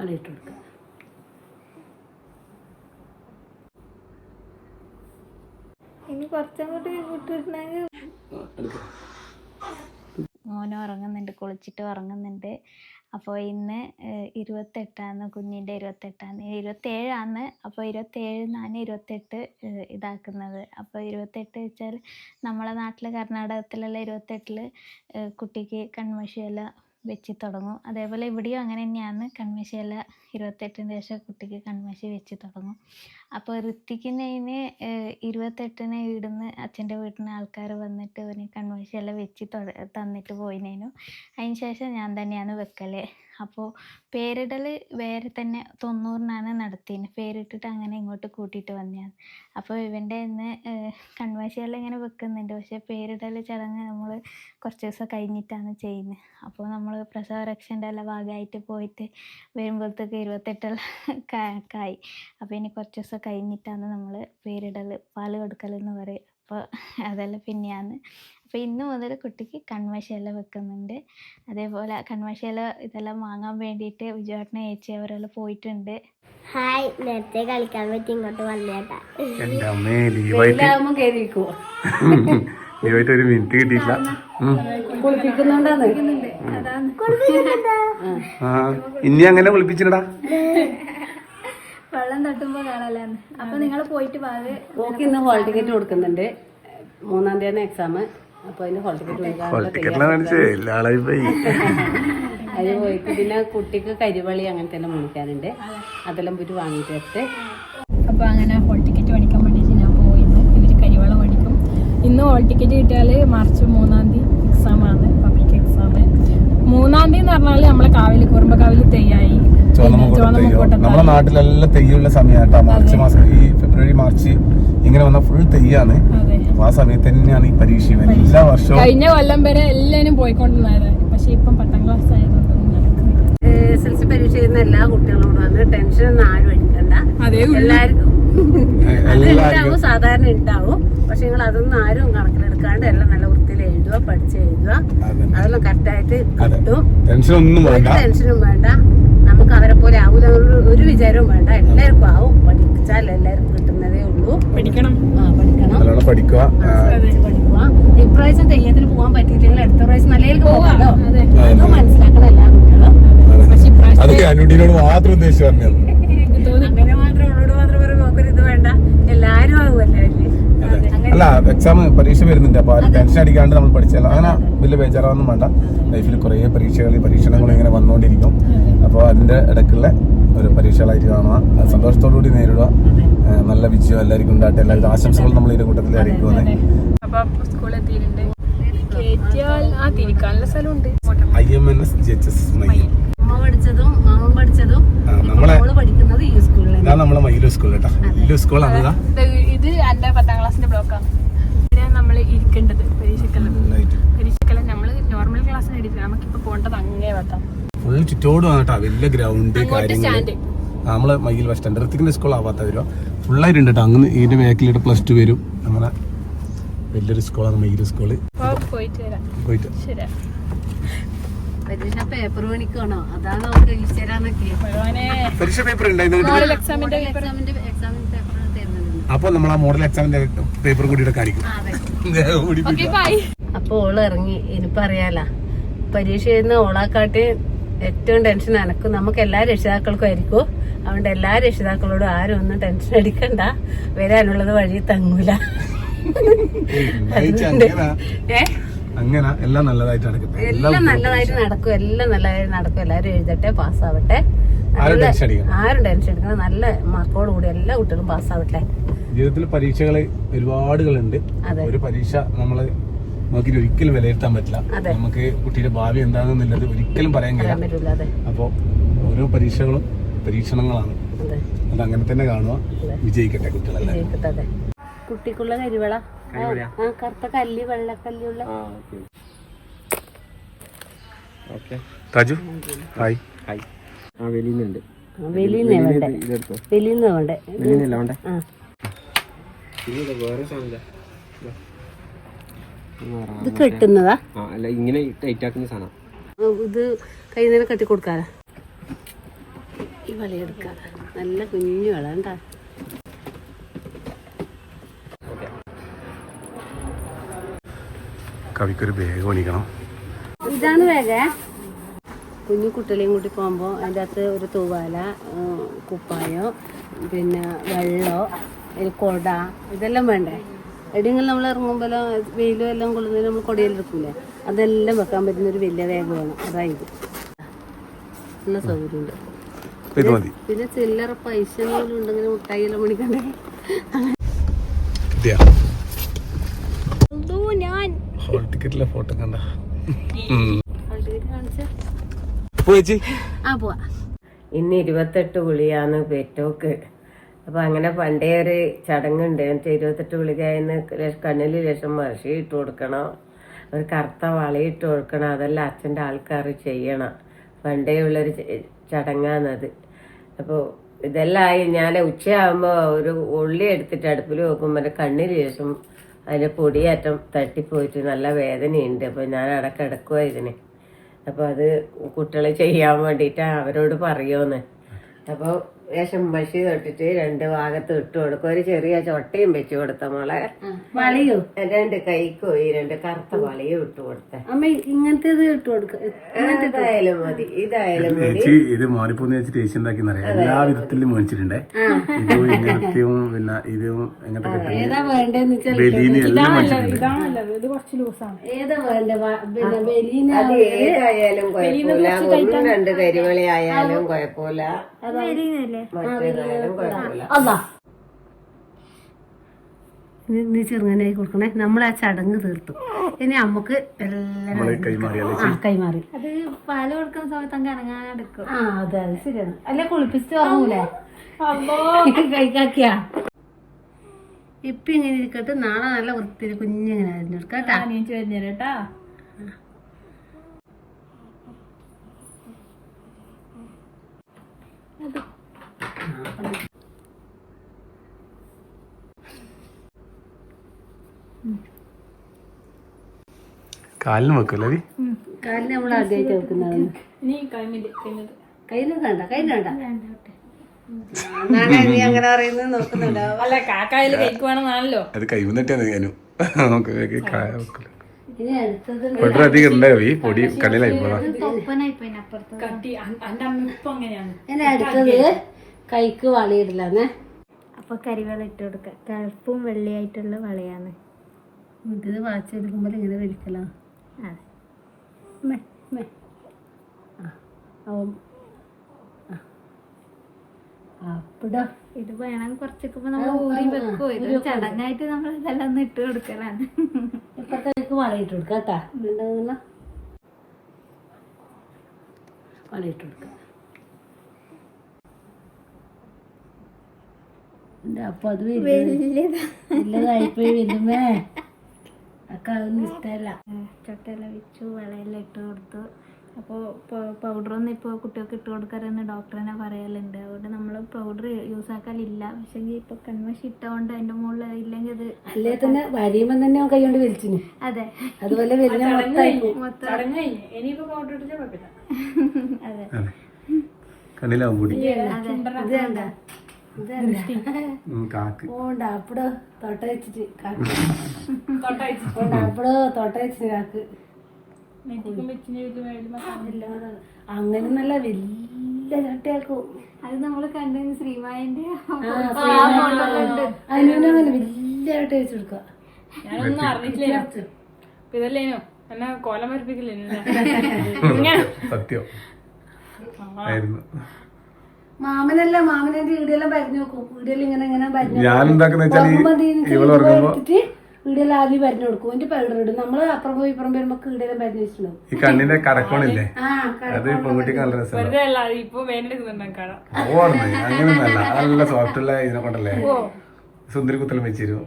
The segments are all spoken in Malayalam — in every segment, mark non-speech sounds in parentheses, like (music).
പാലിട്ട് കൊടുക്കുക ഇനി കുറച്ചങ്ങോട്ട് വിട്ടിട്ടുണ്ടെങ്കിൽ മോനും ഉറങ്ങുന്നുണ്ട് കുളിച്ചിട്ട് ഉറങ്ങുന്നുണ്ട്. അപ്പോൾ ഇന്ന് ഇരുപത്തെട്ടാന്ന് ഇരുപത്തെട്ടാണ് കുഞ്ഞിന്റെ ഇരുപത്തെട്ടാന്ന് ഇരുപത്തേഴാന്ന് അപ്പോൾ ഇരുപത്തേഴിനാണ് ഇരുപത്തെട്ട് ഇതാക്കുന്നത്. അപ്പോൾ ഇരുപത്തെട്ട് വെച്ചാൽ നമ്മളെ നാട്ടിൽ കർണാടകത്തിലുള്ള ഇരുപത്തെട്ടിൽ കുട്ടിക്ക് കൺമഷിയില വെച്ച് തുടങ്ങും അതേപോലെ ഇവിടെയും അങ്ങനെ തന്നെയാണ് കൺമഷിയില ഇരുപത്തെട്ടിന് ശേഷം കുട്ടിക്ക് കൺമഷി വെച്ച് തുടങ്ങും അപ്പോൾ ഋത്തിക്കിനതിന് ഇരുപത്തെട്ടിന് ഇവിടുന്ന് അച്ഛന്റെ വീട്ടിൽ ആൾക്കാർ വന്നിട്ട് അവന് കൺമഷിയെല്ലാം വെച്ച് തന്നിട്ട് പോയിനേനു. അതിന് ശേഷം ഞാൻ തന്നെയാണ് വെക്കൽ അപ്പോൾ പേരിടൽ വേറെ തന്നെ തൊണ്ണൂറിനാണ് നടത്തിന്. പേരിട്ടിട്ട് അങ്ങനെ ഇങ്ങോട്ട് കൂട്ടിയിട്ട് വന്നതാണ് അപ്പോൾ ഇവന്റെ ഇന്ന് കൺമഷിയെല്ലാം ഇങ്ങനെ വെക്കുന്നുണ്ട്. പക്ഷേ പേരിടൽ ചടങ്ങ് നമ്മൾ കുറച്ച് ദിവസം കഴിഞ്ഞിട്ടാണ് ചെയ്യുന്നത് അപ്പോൾ നമ്മൾ പ്രസവരക്ഷന്റെ എല്ലാം ഭാഗമായിട്ട് പോയിട്ട് വരുമ്പോഴത്തേക്ക് ഇരുപത്തെട്ടെല്ലാം കായി. അപ്പോൾ ഇനി കുറച്ച് ദിവസം കഴിഞ്ഞിട്ടാണ് നമ്മൾ പേരിടൽ പാൽ കൊടുക്കൽ എന്ന് പറയും അപ്പോൾ അതെല്ലാം പിന്നെയാണ്. അപ്പോൾ ഇന്ന് മുതൽ കുട്ടിക്ക് കൺമഷിയെല്ലാം വെക്കുന്നുണ്ട്. അതേപോലെ കൺമഷിയെല്ലാം ഇതെല്ലാം വാങ്ങാൻ വേണ്ടിയിട്ട് വിജയേട്ടനെ ചേച്ചി അവരെല്ലാം പോയിട്ടുണ്ട്. ഹായ് നേരത്തെ കളിക്കാൻ പറ്റി ഇങ്ങോട്ട് വന്നേട്ടാ (laughs) ലീവായിട്ട് ഒരു മിനിറ്റ് കിട്ടിയില്ല ഇനി അങ്ങനെ വിളിപ്പിച്ചിട്ടാ (laughs) വെള്ളം തട്ടുമ്പോ കാണാലാന്ന് അപ്പൊ നിങ്ങൾ പോയിട്ട് ഓക്കെ ഇന്ന് ഹോൾ ടിക്കറ്റ് കൊടുക്കുന്നുണ്ട്. മൂന്നാം തീയതി എക്സാം അപ്പൊ അതിന് ഹോൾ ടിക്കറ്റ് പോയി. (laughs) അതിന് പോയിട്ട് പിന്നെ കുട്ടിക്ക് കരിവളി അങ്ങനത്തെ എല്ലാം മേടിക്കാനുണ്ട്. അതെല്ലാം പോയിട്ട് വാങ്ങിയിട്ട് വെച്ച് അപ്പോൾ അങ്ങനെ ഹോൾ ടിക്കറ്റ് മേടിക്കാൻ വേണ്ടിയിട്ട് ഞാൻ പോയിരുന്നു. ഇവർ കരിവള മേടിക്കും. ഇന്ന് ഹോൾ ടിക്കറ്റ് കിട്ടിയാൽ മാർച്ച് മൂന്നാം തീയതി എക്സാം എക്സാം മൂന്നാം തീയതി എന്ന് പറഞ്ഞാൽ നമ്മളെ കാവിലി കുറുമ്പക്കാവിലി തെയ്യായി. നമ്മുടെ നാട്ടിലെല്ലാം തെയ്യുള്ള സമയമായിട്ടാ. മാർച്ച് മാസം ഈ ഫെബ്രുവരി മാർച്ച് ഇങ്ങനെ വന്ന ഫുൾ തെയ്യാണ്. അതെ. അപ്പൊ ആ സമയത്ത് തന്നെയാണ് ഈ പരീക്ഷ എല്ലാ വർഷവും കഴിഞ്ഞ കൊല്ലം വരെ എല്ലാവരും പോയിക്കൊണ്ടിരുന്നത്. പക്ഷെ ഇപ്പം പത്താം ക്ലാസ് ആയതുകൊണ്ട് എസ് എൽ സി പരീക്ഷ ചെയ്യുന്ന എല്ലാ കുട്ടികളോടും വന്ന് ടെൻഷൻ ഒന്നും ആരും അടിക്കണ്ട. എല്ലാവർക്കും ഉണ്ടാവും സാധാരണ ഉണ്ടാവും. പക്ഷെ നിങ്ങൾ അതൊന്നും ആരും കണക്കിലെടുക്കാണ്ട് എല്ലാം നല്ല വൃത്തിയിൽ എഴുതുക പഠിച്ച് എഴുതുക. അതെ. അതെല്ലാം കറക്റ്റായിട്ട് കിട്ടും. ടെൻഷൻ ഒന്നും വേണ്ട. ടെൻഷനും വേണ്ട. നമുക്ക് അവരെ പോലെ ആവൂല. ഒരു വിചാരവും വേണ്ട. എല്ലാവർക്കും ആവും. പഠിച്ചാൽ എല്ലാവർക്കും കിട്ടുന്നതേ ഉള്ളൂ. പഠിക്കണം. ആ പഠിക്കണം. പഠിക്കുക. ഇപ്രാവശ്യം തെയ്യത്തിന് പോകാൻ പറ്റിയിട്ടില്ല അടുത്ത പ്രാവശ്യം നല്ല പോകാമല്ലോ അതെ. മനസ്സിലാക്കണം എല്ലാ കുട്ടികളും. പക്ഷെ ഇപ്രാവശ്യം അതൊക്കെ അനുടിനോട് മാത്രം ഉദ്ദേശിച്ചു പറഞ്ഞത് (laughs) അങ്ങനെ മാത്രം ഉള്ളോട് മാത്രം ഒരു നോക്കൊരു ഇത് വേണ്ട എല്ലാരും ആവുമല്ലേ അതിൽ അല്ല എക്സാം പരീക്ഷ വരുന്നുണ്ട്. അപ്പൊ ആരും ടെൻഷൻ അടിക്കാണ്ട് നമ്മൾ പഠിച്ചാൽ അങ്ങനെ വലിയ ബേജാറാവൊന്നും വേണ്ട. ലൈഫിൽ കുറേ പരീക്ഷകൾ പരീക്ഷണങ്ങൾ ഇങ്ങനെ വന്നുകൊണ്ടിരിക്കും അപ്പോൾ അതിന്റെ ഇടയ്ക്കുള്ള ഒരു പരീക്ഷകളായിട്ട് കാണുക. സന്തോഷത്തോടു കൂടി നേരിടുക. നല്ല വിജയം എല്ലാവർക്കും ഉണ്ടാകട്ടെ. എല്ലാവർക്കും ആശംസകൾ നമ്മൾ ഇതിന്റെ കൂട്ടത്തിൽ സ്ഥലമുണ്ട്. I M N S G H S Mayyil അമ്മ പഠിച്ചതും മാമൻ പഠിച്ചതും നമ്മളെ പഠിക്കുന്നത് ഈ സ്കൂളിൽ ഇതാ നമ്മളെ മയിലു സ്കൂൾ കേട്ടോ. മയിലു സ്കൂളാണ് ഇതാ. എന്റെ പത്താം ക്ലാസ്സിന്റെ ബ്ലോക്കാണ്. നമ്മൾ ഇരിക്കേണ്ടത് പരീക്ഷക്കെല്ലാം പരീക്ഷക്കെല്ലാം നമ്മൾ നോർമൽ ക്ലാസ്സിന് എടുക്കുക നമുക്കിപ്പോ പോകേണ്ടത് അങ്ങേ വട്ടാം. ഫുൾ ചുറ്റോടും കേട്ടോ. വലിയ ഗ്രൗണ്ട് കാര്യങ്ങൾ നമ്മൾ മയിൽ ബസ് സ്റ്റാൻഡ് ഋത്തിക്കിന്റെ സ്കൂൾ ആവാത്ത വരുമോ ഫുള്ളായിട്ടുണ്ട് കേട്ടോ. അങ്ങനെ ഇതിന്റെ ബാക്കിലിട്ട് പ്ലസ് ടു വരും. അങ്ങനെ വലിയൊരു സ്കൂളാണ് മയിൽ സ്കൂൾ പോയിട്ട് വരാം. പോയിട്ട്. ശരി പരീക്ഷ പേപ്പർ പണിക്കാണോ? അതാണ് ഈശ്വരാന്നൊക്കെ പരീക്ഷ പേപ്പർ എക്സാമിന്റെ എക്സാമിന്റെ എക്സാമിന്റെ പേപ്പർ അപ്പൊ നമ്മൾ ആ മോഡൽ എക്സാമിന്റെ പേപ്പർ കൂടി കാണിക്കും. അപ്പൊ ഓൾ ഇറങ്ങി. ഇനിയിപ്പോ അറിയാല പരീക്ഷ എഴുതുന്ന ഓളാക്കാട്ടി ഏറ്റവും ടെൻഷൻ അനക്കും നമുക്ക് എല്ലാ രക്ഷിതാക്കൾക്കും ആയിരിക്കും. അതുകൊണ്ട് എല്ലാ രക്ഷിതാക്കളോടും ആരും ഒന്നും ടെൻഷൻ അടിക്കണ്ട. വരാനുള്ളത് വഴി തങ്ങൂല. ഏഹ് ഏ? അങ്ങനെ എല്ലാം നല്ലതായിട്ട് നടക്കും എല്ലാം നല്ലതായിട്ട് നടക്കും. എല്ലാം നല്ലതായിട്ട് നടക്കും. എല്ലാവരും എഴുതട്ടെ പാസ്സാവട്ടെ. ആരും ടെൻഷൻ എടുക്കണം നല്ല മാർക്കോട് കൂടി എല്ലാ കുട്ടികളും പാസ്സാവട്ടെ. ജീവിതത്തിൽ പരീക്ഷകൾ ഒരുപാടുകളുണ്ട്. ഒരു പരീക്ഷ നമ്മൾ നമുക്ക് ഒരിക്കലും വിലയിരുത്താൻ പറ്റില്ല. നമുക്ക് കുട്ടിയുടെ ഭാവി എന്താണെന്നുള്ളത് ഒരിക്കലും പറയാൻ കഴിയില്ല. അപ്പോൾ ഓരോ പരീക്ഷകളും പരീക്ഷണങ്ങളാണ്. അതെ. അങ്ങനെ തന്നെ കാണുക. വിജയിക്കട്ടെ കുട്ടികളെല്ലാം കുട്ടിക്കുള്ള കരിവള. കറുത്ത കല്ല് വെള്ളക്കല്ലുള്ള താജു ഹായ്. ആ വേണ്ടേ? ആ. ഇത് വേറെ ഇത്. കെട്ടുന്നതാ? അല്ല ഇങ്ങനെ ടൈറ്റ് ആക്കുന്ന സാധനം. ഇത് കൈ നേരം കെട്ടി കൊടുക്കാല ഈ വളയെടുക്കാം നല്ല കുഞ്ഞു വള കവിക്കൊരു ബാഗ് പണിക്കണം ഇതാണ് വേഗ കുഞ്ഞു കുട്ടികളെയും കൂട്ടി പോകുമ്പോൾ അതിന്റെ അകത്ത് ഒരു തൂവാല കുപ്പായോ പിന്നെ വെള്ളോ ഒരു കൊട ഇതെല്ലാം വേണ്ടേ? എവിടെയെങ്കിലും നമ്മൾ ഇറങ്ങുമ്പോൾ വെയിലും എല്ലാം കൊള്ളുന്നതിന് നമ്മൾ കൊടയിലെടുക്കൂലേ അതെല്ലാം വെക്കാൻ പറ്റുന്ന ഒരു വലിയ ബാഗ് വേണം. അതായത്. നല്ല സൗകര്യമുണ്ട്. പിന്നെ ചില്ലറ പൈസ പോലും ഉണ്ടെങ്കിൽ മുട്ടായി എല്ലാം മേടിക്കണ്ടേ കിട്ടിയാ ഞാൻ ഹോൾ ടിക്കറ്റിലെ ഫോട്ടോ കണ്ട. കാണിച്ച പോയിച്ചി ആ പോവാ. ഇന്ന് ഇരുപത്തെട്ട് ഗുളിയാണ് പെറ്റോക്ക്. അപ്പൊ അങ്ങനെ പണ്ടേ ഒരു ചടങ്ങുണ്ട്. എന്നിട്ട് ഇരുപത്തെട്ട് ഗുളികയെന്ന് കണ്ണിൽ ലക്ഷം മഷി ഇട്ട് കൊടുക്കണം. ഒരു കറുത്ത വളയിട്ട് കൊടുക്കണം. അതെല്ലാം അച്ഛന്റെ ആൾക്കാർ ചെയ്യണം. പണ്ടേ ഉള്ളൊരു ചടങ്ങാണത്. അപ്പോൾ ഇതെല്ലാം ആയി. ഞാൻ ഉച്ചയാകുമ്പോൾ ഒരു ഉള്ളി എടുത്തിട്ട് അടുപ്പിൽ വെക്കുമ്പോൾ കണ്ണിൽ ശേഷം അതിന്റെ പൊടിയേറ്റം തട്ടിപ്പോയിട്ട് നല്ല വേദനയുണ്ട്. അപ്പോൾ ഞാൻ അവിടെ കിടക്കുക ഇതിന്. അപ്പോൾ അത് കുട്ടികളെ ചെയ്യാൻ വേണ്ടിയിട്ട് അവരോട് പറയുമെന്ന് അപ്പോൾ രേഷം മഷി തൊട്ടിട്ട് രണ്ട് ഭാഗത്ത് ഇട്ട് കൊടുക്കും. ഒരു ചെറിയ ചൊട്ടയും വെച്ചു കൊടുത്ത മോളെ. വളയോ? രണ്ട് കൈക്കും ഈ രണ്ട് കറുത്ത വളയും ഇട്ട് കൊടുത്ത. അമ്മ ഇങ്ങനത്തെ ഇട്ട് കൊടുക്ക. ഇതായാലും മതി ഇതായാലും മതി. ചേച്ചി ഇത് മാറിപ്പോന്ന് വെച്ചിട്ട് ചേച്ചി എല്ലാ വിധത്തിലും മേടിച്ചിട്ടുണ്ടേ. ഇതും ഇങ്ങനത്തെയും പിന്നെ ഇതും എങ്ങനത്തെ ബലീനി എല്ലാം മേടിച്ചിട്ടുണ്ട്. ഏതായാലും കുഴപ്പമില്ല. ഒന്നും രണ്ട് കരിവളി ആയാലും കുഴപ്പമില്ല. നീ നീ ചെറുങ്ങനായി കൊടുക്കണേ. നമ്മൾ ആ ചടങ്ങ് തീർത്തു. ഇനി നമുക്ക് എല്ലാം കൈമാറി അത് പാൽ കൊടുക്കുന്ന സമയത്ത് അങ്ങ് ഇറങ്ങാനെടുക്കും ആ അതെ അത് ശരിയാണ്. അല്ലെ കുളിപ്പിച്ചിട്ട് ഉറങ്ങൂലേ? (laughs) കൈക്കാക്കിയാ ഇപ്പൊ ഇങ്ങനെ ഇരിക്കട്ടെ. നാളെ നല്ല വൃത്തിയിൽ കുഞ്ഞിങ്ങനെ അരിഞ്ഞെടുക്കാം കേട്ടാ. കാലിന് വെക്കല്ലേ കാലിന് നമ്മൾ ആദ്യമായിട്ട് വെക്കുന്നതാണ്. ഇനി കൈ കൈമിൽ. കയ്യിൽ വേണ്ട കയ്യിൽ വേണ്ട. അങ്ങനെ പറയുന്നത് നോക്കുന്നുണ്ടോ അല്ല കാക്കായിൽ കഴിക്കുവാണെന്നാണല്ലോ അത് അത് കൈവന്നിട്ടാണ് ഞാനും നമുക്ക് കായ വെക്കൽ ഇനി അടുത്തത് വളരെ അധികം ഉണ്ട് പൊടി അങ്ങനെയാണ്. ഇനി അടുത്തത് കൈക്ക് വളയിടില്ലാന്നേ അപ്പൊ കരിവള ഇട്ട് കൊടുക്ക. കറുപ്പും വെള്ളിയായിട്ടുള്ള വളയാണ്. ഇത് വാച്ചെടുക്കുമ്പോൾ ഇങ്ങനെ വലിക്കലോ ഇത് വേണം കുറച്ചൊക്കെ നമ്മൾ ഊരി വെക്കോ ഇത് ചടങ്ങായിട്ട് നമ്മൾ ഇതെല്ലാം ഒന്ന് ഇട്ട് കൊടുക്കലാണ്. ഇപ്പത്തേക്ക് വളയിട്ട് കൊടുക്കുക കേട്ടാ. ഉണ്ടെന്നുള്ള വളയിട്ട് കൊടുക്കുക അപ്പൊ അത് വലുതായിപ്പോയി വരുമേ അക്ക അതൊന്നും ഇഷ്ടമല്ല ചൊട്ടെല്ലാം വെച്ചു വളയെല്ലാം ഇട്ട് കൊടുത്തു. അപ്പോൾ പൗഡറൊന്നും ഇപ്പോൾ കുട്ടികൾക്ക് ഇട്ട് കൊടുക്കാറെന്ന് ഡോക്ടർ തന്നെ പറയലുണ്ട്. അതുകൊണ്ട് നമ്മൾ പൗഡർ യൂസ് ആക്കാനില്ല പക്ഷേ ഇപ്പോൾ കൺമഷി ഇട്ടുകൊണ്ട് അതിന്റെ മുകളിൽ ഇല്ലെങ്കിൽ അത് അല്ലേ തന്നെ വരിയുമ്പോൾ തന്നെ കൈകൊണ്ട് കൈ കൊണ്ട് വലിച്ചിന്. അതെ. അതുപോലെ വരുന്ന മൊത്തം അതെ. കണ്ണിലാവും കൂടി ഓണ്ട അപ്പടോ തൊട്ട വെച്ചിട്ട് കാക്ക്. തൊട്ടയച്ചു ഓണ്ട അപ്പടോ തൊട്ട വെച്ചിട്ട് കാക്ക് നെറ്റിക്കും വെച്ചിന് ഇത് മേലുമ്പോ അങ്ങനെ നല്ല വലിയ ചട്ടയാക്കും അത് നമ്മൾ കണ്ടു ശ്രീമായന്റെ അതിനങ്ങനെ വലിയ ചട്ട വെച്ച് കൊടുക്കുക. ഞാനൊന്നും ഇതല്ലേനോ? എന്നെ കോലം (laughs) സത്യം. ആയിരുന്നു. മാമനല്ല മാമനെ വീടിയെല്ലാം പരിഞ്ഞു നോക്കും. വീടിയെല്ലാം ഇങ്ങനെ ഇങ്ങനെ പരിഞ്ഞു ഞാൻ എന്താക്കുന്ന വെച്ചാൽ ഇവൾ ഉറങ്ങുമ്പോ വീടിയെല്ലാം ആദ്യം പരിഞ്ഞു കൊടുക്കും. എന്റെ പൗഡർ ഇടും നമ്മൾ അപ്പുറം പോയി ഇപ്പുറം വരുമ്പോ വീടിയെല്ലാം പരിഞ്ഞു വെച്ചിട്ടുണ്ടാവും. ഈ കണ്ണിന്റെ കടക്കോണില്ലേ? ആ അത് പെൺകുട്ടിക്ക് നല്ല രസമാണ് ഓർമ്മ അങ്ങനെയൊന്നല്ല ഇതിനെ കൊണ്ടല്ലേ? സുന്ദരി കുത്തലും വെച്ചിരുന്നു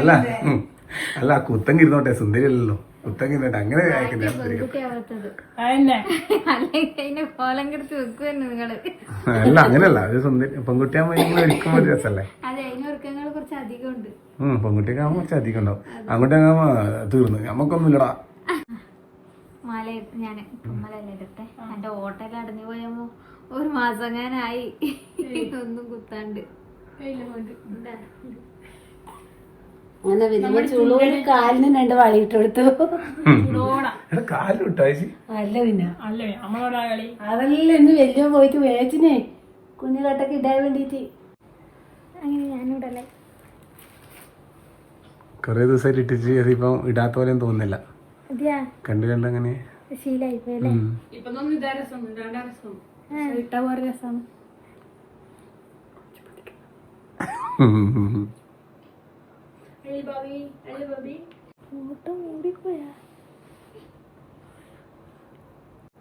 അല്ല അല്ല കുത്തം ഇരുന്നോട്ടെ സുന്ദരി അല്ലല്ലോ. കുത്തങ്കി ഇരുന്നോട്ടെ അങ്ങനെ അല്ല അങ്ങനല്ല അത് സുന്ദരി പെൺകുട്ടിയാകുമ്പോ ഒരു ഉണ്ട്. ഉം പെൺകുട്ടിയൊക്കെ ആകുമ്പോ കുറച്ച് അധികം ഉണ്ടാവും. അങ്ങോട്ടേക്കാകുമ്പോ തീർന്നു. നമുക്കൊന്നും ഇല്ലടാ മാല ഞാൻ കുമ്മലല്ലേ ഇടട്ടെ? എന്റെ ഓട്ടയിൽ അടഞ്ഞു പോയപ്പോ ഒരു മാസം ഞാനായി ഒന്നും കുത്താണ്ട്. അങ്ങനെ വലിയ ചുളൂര് കാലിന് രണ്ട് വളിയിട്ട് കൊടുത്തു അല്ല പിന്നെ. അതല്ല ഇന്ന് വലിയ പോയിട്ട് വേച്ചിനെ കുഞ്ഞുകാട്ടൊക്കെ ഇടാൻ വേണ്ടിട്ട്. അങ്ങനെ ഞാനിടല്ലേ കുറേ ദിവസമായിട്ട് ഇട്ടിച്ച് അതിപ്പം ഇടാത്ത പോലെ തോന്നുന്നില്ല. കണ്ടു കണ്ട് കണ്ട് അങ്ങനെ. ശീലായി പോയല്ലേ ഉം. ഇപ്പൊ തോന്നുന്നു ഇതാ രസം ഇതാണ്ടാ രസം ഇട്ട പോലെ രസം അളി ബാബി അളി ബാബി ഫോട്ടോ മൂടിപ്പോയാ.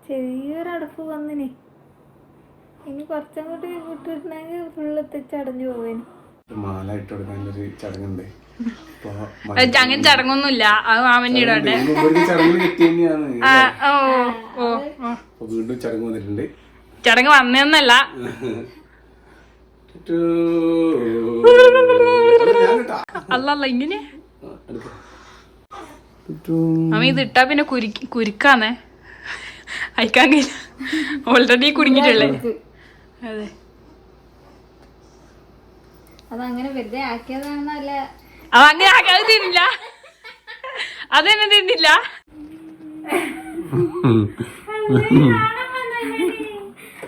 ചെറിയൊരു അടുപ്പ് വന്നിനെ. ഇനി കുറച്ചങ്ങോട്ട് വിട്ടിട്ടുണ്ടെങ്കിൽ ഫുള്ള് തെച്ചടഞ്ഞു പോവേന്. മാല ഇട്ട് കൊടുക്കാൻ ഒരു ചടങ്ങുണ്ട് അങ്ങനെ ചടങ്ങൊന്നുമില്ല. അത് ഇടണ്ടേ (laughs) വീണ്ടും ചടങ്ങ് വന്നിട്ടുണ്ട്. ചടങ്ങ് വന്നേന്നല്ല. (laughs) അല്ല അല്ല ഇങ്ങനെ. മാമ ഇത് ഇട്ടാ പിന്നെ കുരുക്കി കുരുക്കാന്നേ. അയക്കാൻ കഴിയില്ല. ഓൾറെഡി കുടുങ്ങിട്ടുള്ളേ അതെ. അതങ്ങനെ വെറുതെ ആക്കിയതാണെന്നല്ല അത് അങ്ങനെ ആക്കി- അത് തിന്നില്ല. അതെന്നെ തിന്നില്ല.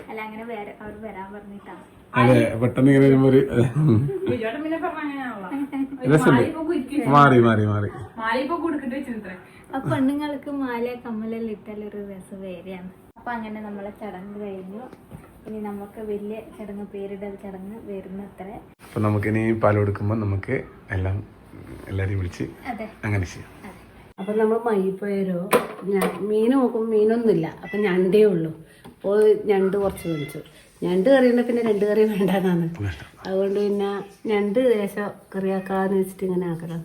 അല്ല അങ്ങനെ വേറെ അവർ വരാൻ പറഞ്ഞിട്ടാ അതെ പെട്ടെന്ന് ഇങ്ങനെ വരുമ്പോ ഒരു പിന്നെ പറഞ്ഞ അങ്ങനെയാണല്ലോ രസമുണ്ട് മാറി മാറി മാറി. അപ്പൊ പെണ്ണുങ്ങൾക്ക് മാല കമ്മലെല്ലാം ഇട്ടാൽ ഒരു രസം വേറെയാണ്. അപ്പൊ അങ്ങനെ നമ്മളെ ചടങ്ങ് കഴിഞ്ഞു. ഇനി നമുക്ക് വലിയ ചടങ്ങ് പേരിടൽ ചടങ്ങ് വരുന്നത്രേ. അപ്പൊ നമുക്കിനി പാൽ കൊടുക്കുമ്പോ നമുക്ക് എല്ലാം എല്ലാരെയും വിളിച്ച് അങ്ങനെ ചെയ്യാം. അപ്പൊ നമ്മൾ മൈപ്പോയരോ മീൻ നോക്കുമ്പോൾ മീനൊന്നുമില്ല. അപ്പൊ ഞണ്ടേ ഉള്ളൂ. അപ്പോൾ ഞണ്ട് കുറച്ച് മേടിച്ചു. ഞണ്ട് കറിയുണ്ട് പിന്നെ രണ്ട് കറി വേണ്ടതാണ് അതുകൊണ്ട് പിന്നെ ഞണ്ട് ദേശം കറിയാക്കാന്ന് വെച്ചിട്ട് ഇങ്ങനെ ആക്കണം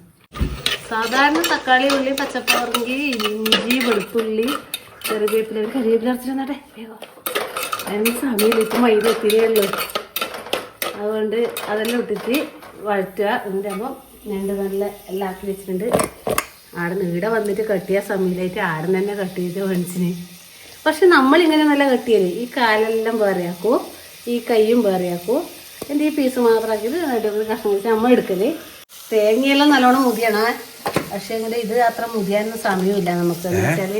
സാധാരണ തക്കാളി ഉള്ളി പച്ചപ്പറങ്കി ഇഞ്ചി വെളുത്തുള്ളി കറിവേപ്പില ഒരു കറിവേപ്പില അരച്ചിരുന്നാട്ടെ? അതിന് സമയം ഇപ്പം വൈകി എത്തിയല്ലോ അതുകൊണ്ട് അതെല്ലാം ഇട്ടിട്ട് വഴറ്റുക. എന്നിട്ട് അപ്പം ഞണ്ട് നല്ല എല്ലാം ആക്കി വെച്ചിട്ടുണ്ട്. ആടെ നീടെ വന്നിട്ട് കട്ടിയ സമയത്തായിട്ട് ആടെ തന്നെ കട്ട് ചെയ്ത് മേടിച്ചിന് പക്ഷെ നമ്മളിങ്ങനെ നല്ല കട്ടിയല്ലേ? ഈ കാലെല്ലാം വേറെയാക്കൂ ഈ കൈയും വേറെയാക്കൂ. എന്റെ ഈ പീസ് മാത്രമാക്കിയത് നടുവിൽ കഷ്ണം വെച്ച് നമ്മൾ എടുക്കൽ. തേങ്ങയെല്ലാം നല്ലോണം മുതിയണ. പക്ഷേ ഇങ്ങനെ ഇത് അത്ര മുതിയാനൊന്നും സമയമില്ല നമുക്ക്. എന്ന് വെച്ചാൽ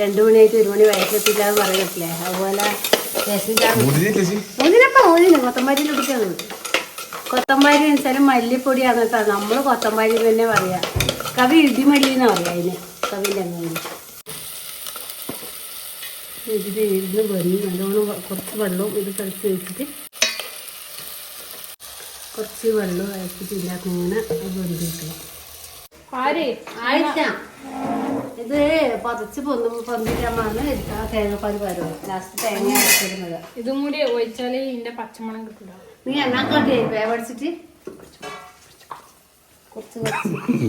രണ്ടു മണിയായിട്ട് ഒരു മണി വയറ്റിലെത്തില്ല എന്ന് പറയത്തില്ലേ അതുപോലെ രസം മുടിഞ്ഞില്ല ചേച്ചി? മുതിരപ്പം മുതിന് കൊത്തമ്പാരി കുടിക്കാൻ കൊത്തമ്പാരി വെച്ചാലും മല്ലിപ്പൊടിയാണ് കേട്ടോ. നമ്മൾ കൊത്തമ്പാരി തന്നെ പറയാം. കവി ഇടിമല്ലി പറയാം പറയാ അതിന്. കവിന്റെ അങ്ങനെ ഇതിൽ ഇരുന്ന് വെന്ത് നല്ലോണം കുറച്ച് വെള്ളവും ഇത് കളിച്ച് വെച്ചിട്ട് കുറച്ച് വെള്ളം അയച്ചിട്ട് ഇതിനകത്ത് ഇങ്ങനെ അത് വെന്ത് കിട്ടണം ഇത് പതച്ച് പൊന്തുമ്പോൾ പൊന്തിക്കാമാണ് ആ തേങ്ങാപ്പാൽ പരവും ലാസ്റ്റ് തേങ്ങ അരച്ചിരുന്നത് ഇതും കൂടി ഒഴിച്ചാലേ ഇതിന്റെ പച്ചമണം കിട്ടില്ല നീ എണ്ണാക്കാട്ടി വേവടിച്ചിട്ട് കുറച്ച് കുറച്ച്.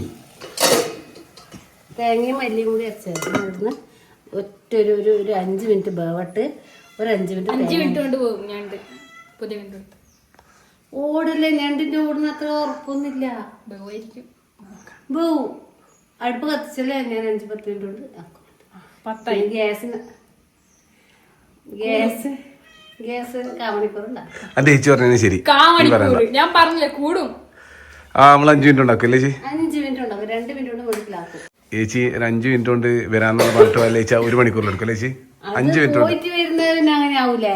(laughs) തേങ്ങയും മല്ലിയും കൂടി അരച്ചായിരുന്നു ഒറ്റ ഒരു ഒരു ഒരു അഞ്ച് മിനിറ്റ് ബേവട്ട് ഒരു അഞ്ച് മിനിറ്റ് അഞ്ച് മിനിറ്റ് കൊണ്ട് പോകും ഞാൻ പുതിയ മിനിറ്റ് കൊണ്ട് ഓടില്ലേ ഞണ്ടിന്റെ ഓടുന്ന അത്ര ഉറപ്പൊന്നുമില്ല. ബഹുമായിരിക്കും ബോ അടുപ്പ് കത്തിച്ചല്ലേ ഞാൻ അഞ്ച് പത്ത് മിനിറ്റ് കൊണ്ട് ആക്കും പത്തായി. ഗ്യാസിന്. ഗ്യാസ് അത് ചേച്ചി പറഞ്ഞത് ശരി. ഞാൻ പറഞ്ഞില്ലേ കൂടും. ആ നമ്മൾ അഞ്ചു മിനിറ്റ് ഉണ്ടാക്കും അല്ലേ ചേച്ചി? അഞ്ച് മിനിറ്റ് ഉണ്ടാക്കും രണ്ട് മിനിറ്റ് ചേച്ചി ഒരു അഞ്ചു മിനിറ്റ് കൊണ്ട് വരാന്നുള്ള പറഞ്ഞിട്ട് വല്ല ചേച്ചി ഒരു മണിക്കൂറിൽ എടുക്കും അല്ലേ ചേച്ചി അഞ്ചു മിനിറ്റ് കൊണ്ട്. അങ്ങനെ ആവൂലേ?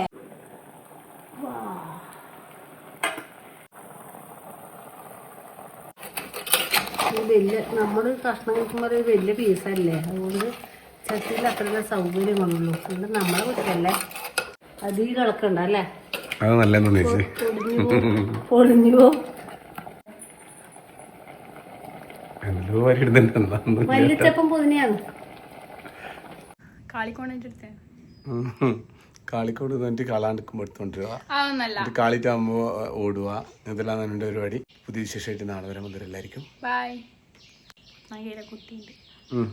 ഇത് വലിയ നമ്മൾ കഷ്ണം കഴിക്കുമ്പോൾ ഒരു വലിയ പീസല്ലേ അതുകൊണ്ട് ചട്ടിയിൽ അത്ര സൗകര്യം വന്നുള്ളൂ അതുകൊണ്ട് നമ്മളെ കുറ്റല്ലേ അധികം കിടക്കണ്ടല്ലേ അല്ലേ? അത് പൊളിഞ്ഞു പോവും വരി ഇടുന്നുണ്ട് എന്താന്ന് മല്ലിച്ചപ്പം പുതിനയാണ് കാളിക്കോണായിട്ട് എടുത്തേ കാളിക്കോട് എന്നിട്ട് കാലാണ്ടിക്കുമ്പോൾ എടുത്തോണ്ടിരുക കാളിറ്റാകുമ്പോൾ ഓടുക ഇതെല്ലാം തന്നെ എന്റെ പരിപാടി. പുതിയ വിശേഷമായിട്ട് നാളെ വരെ മുതൽ ബൈ കുട്ടിയുണ്ട്. ഉം.